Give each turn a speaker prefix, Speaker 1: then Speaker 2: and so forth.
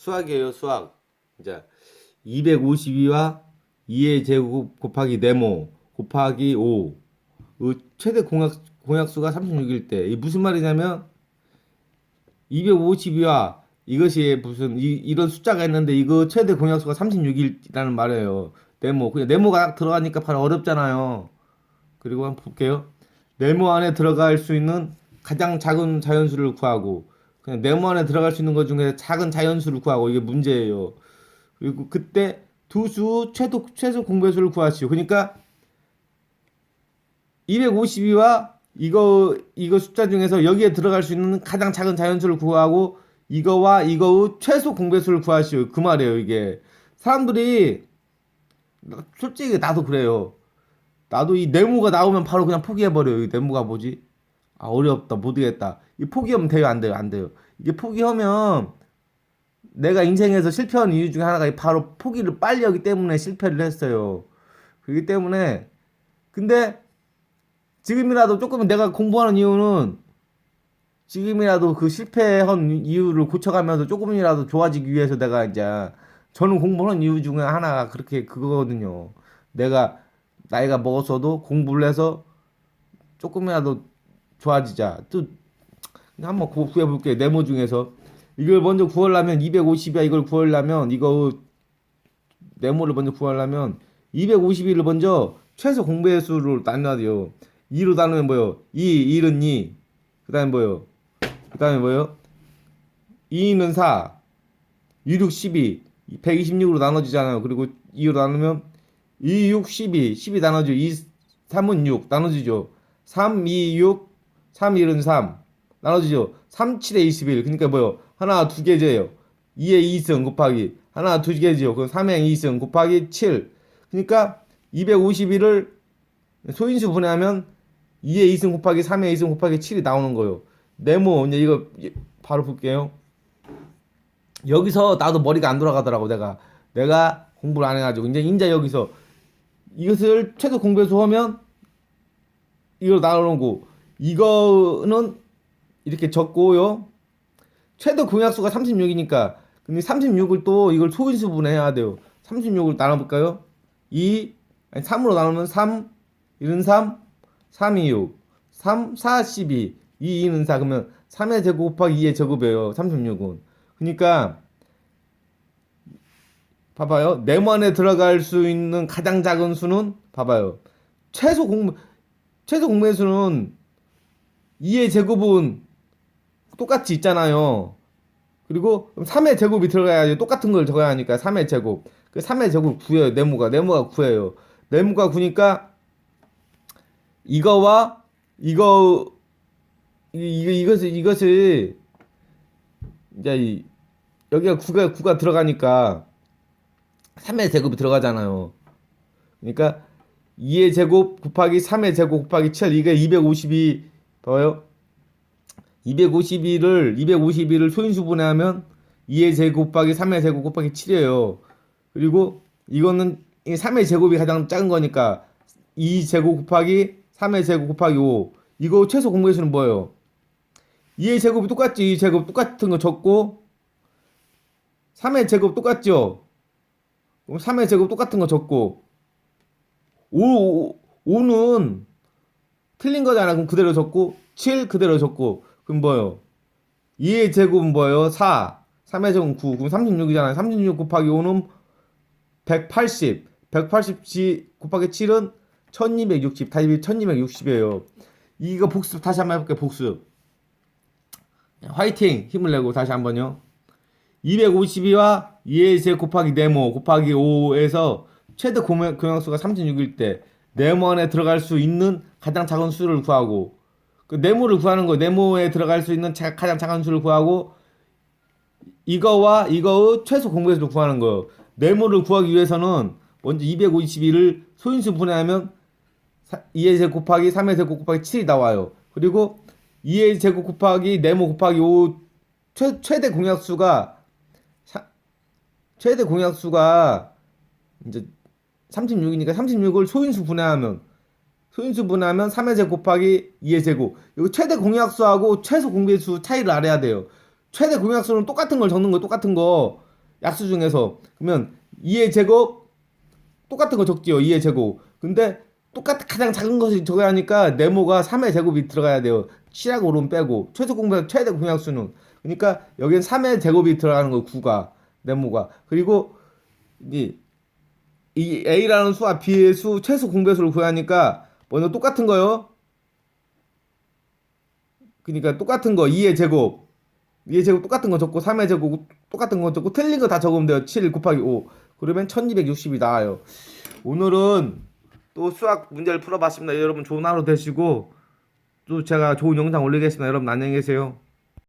Speaker 1: 수학이에요, 수학. 자, 252와 2의 제곱 곱하기 네모 곱하기 5. 그 최대 공약, 공약수가 36일 때. 이 무슨 말이냐면 252와 이것이 무슨 이, 이런 숫자가 있는데 이거 최대 공약수가 36이라는 말이에요. 네모. 그냥 네모가 딱 들어가니까 바로 어렵잖아요. 그리고 한번 볼게요. 네모 안에 들어갈 수 있는 가장 작은 자연수를 구하고 그냥 네모 안에 들어갈 수 있는 것 중에 작은 자연수를 구하고 이게 문제예요. 그리고 그때 두 수 최소 최소 공배수를 구하시오. 그러니까 252와 이거 이거 숫자 중에서 여기에 들어갈 수 있는 가장 작은 자연수를 구하고 이거와 이거의 최소 공배수를 구하시오. 그 말이에요, 이게. 사람들이 나- 솔직히 나도 그래요. 나도 이 네모가 나오면 바로 그냥 포기해버려요. 이 네모가 뭐지? 아, 어렵다. 못하겠다. 이 포기하면 돼요? 안 돼요? 안 돼요. 이게 포기하면 내가 인생에서 실패한 이유 중에 하나가 이 바로 포기를 빨리 하기 때문에 실패를 했어요. 그렇기 때문에 근데 지금이라도 조금 내가 공부하는 이유는 지금이라도 그 실패한 이유를 고쳐가면서 조금이라도 좋아지기 위해서 내가 이제 저는 공부하는 이유 중에 하나가 그렇게 그거거든요. 내가 나이가 먹었어도 공부를 해서 조금이라도 좋아지자. 또 한번 구- 구해볼게요. 네모 중에서 이걸 먼저 구하려면 250이야. 이걸 구하려면 이거 네모를 먼저 구하려면 251을 먼저 최소 공배의 수로 나눠야 돼요. 2로 나누면 뭐요? 2, 1은 2. 그 다음에 뭐요? 그 다음에 뭐요? 2는 4. 2, 6, 12. 126으로 나눠지잖아요. 그리고 2로 나누면 2, 6, 12. 12 나눠져. 2, 3은 6. 나눠지죠. 3, 2, 6. 3, 1은 3. 나눠지죠. 3, 7에 21. 그러니까 뭐요? 하나, 두 개제요. 2에 2승 곱하기. 하나, 두 개지요. 그럼 3에 2승 곱하기 7. 그러니까 251을 소인수 분해하면 2에 2승 곱하기 3에 2승 곱하기 7이 나오는 거예요. 네모 이제 이거 바로 볼게요. 여기서 나도 머리가 안 돌아가더라고 내가 내가 공부를 안 해가지고 이제 인자 여기서 이것을 최소 공배수 하면 이걸 나누고 이거는 이렇게 적고요. 최대 공약수가 36이니까 근데 36을 또 이걸 소인수 분해해야 돼요. 36을 나눠볼까요? 2 아니 3으로 나누면 3 1은 3 3 2 6 3 4 12 2 2는 4 그러면 3의 제곱 곱하기 2의 제곱이에요. 36은. 그러니까 봐봐요. 네모 안에 들어갈 수 있는 가장 작은 수는 봐봐요. 최소 공 최소 공배수는 2의 제곱은 똑같이 있잖아요. 그리고 3의 제곱이 들어가야지 똑같은 걸 적어야 하니까 3의 제곱. 그 3의 제곱 구해요. 네모가 네모가 구해요. 네모가 구니까 이거와 이거 이- 이거 이것을 이것을 이제 이, 여기가 구가 구가 들어가니까 3의 제곱이 들어가잖아요. 그러니까 2의 제곱 곱하기 3의 제곱 곱하기 7 이게 252 봐요. 252를 252를 소인수 분해하면 2의 제곱 곱하기 3의 제곱 곱하기 7이에요. 그리고 이거는 이 3의 제곱이 가장 작은 거니까 2 제곱 곱하기 3의 제곱 곱하기 5. 이거 최소 공배수는 뭐예요? 2의 제곱이 똑같지. 2 제곱 똑같은 거 적고 3의 제곱 똑같죠? 그럼 3의 제곱 똑같은 거 적고 5, 5는 틀린 거잖아. 그럼 그대로 적고 7 그대로 적고 그럼 뭐예요? 2의 제곱은 뭐예요? 4 3의 제곱은 9 그럼 36이잖아요. 36 곱하기 5는 180 180 곱하기 7은 1260 답이 1260이에요. 이거 복습 다시 한번 해볼게요. 복습 화이팅 힘을 내고 다시 한번요. 252와 2의 제 곱하기 네모 곱하기 5에서 최대 공약, 공약수가 36일 때 네모 안에 들어갈 수 있는 가장 작은 수를 구하고 그 네모를 구하는 거예요. 네모에 들어갈 수 있는 자- 가장 작은 수를 구하고 이거와 이거의 최소 공배수를 구하는 거예요. 네모를 구하기 위해서는 먼저 252를 소인수 분해하면 2의 제곱 곱하기 3의 제곱 곱하기 7이 나와요. 그리고 2의 제곱 곱하기 네모 곱하기 5 최, 최대 공약수가 사- 최대 공약수가 이제 36이니까 36을 소인수 분해하면 소인수 분해하면 3의 제곱 곱하기 2의 제곱 이거 최대 공약수하고 최소 공배수 차이를 알아야 돼요. 최대 공약수는 똑같은 걸 적는 거 똑같은 거 약수 중에서. 그러면 2의 제곱 똑같은 거 적지요 2의 제곱 근데 똑같은 가장 작은 것을 적어야 하니까 네모가 3의 제곱이 들어가야 돼요. 7하고 5는 빼고 최소 공백 최대 공약수는. 그러니까 여기는 3의 제곱이 들어가는 거 9가 네모가. 그리고 이, 이 A라는 수와 B의 수 최소 공배수를 구하니까 먼저 똑같은 거요? 그러니까 똑같은 거 2의 제곱. 2의 제곱 똑같은 거 적고 3의 제곱 똑같은 거 적고 틀린 거 다 적으면 돼요. 7 곱하기 5 그러면 1260이 나와요. 오늘은 또 수학 문제를 풀어봤습니다. 여러분 좋은 하루 되시고 또 제가 좋은 영상 올리겠습니다. 여러분 안녕히 계세요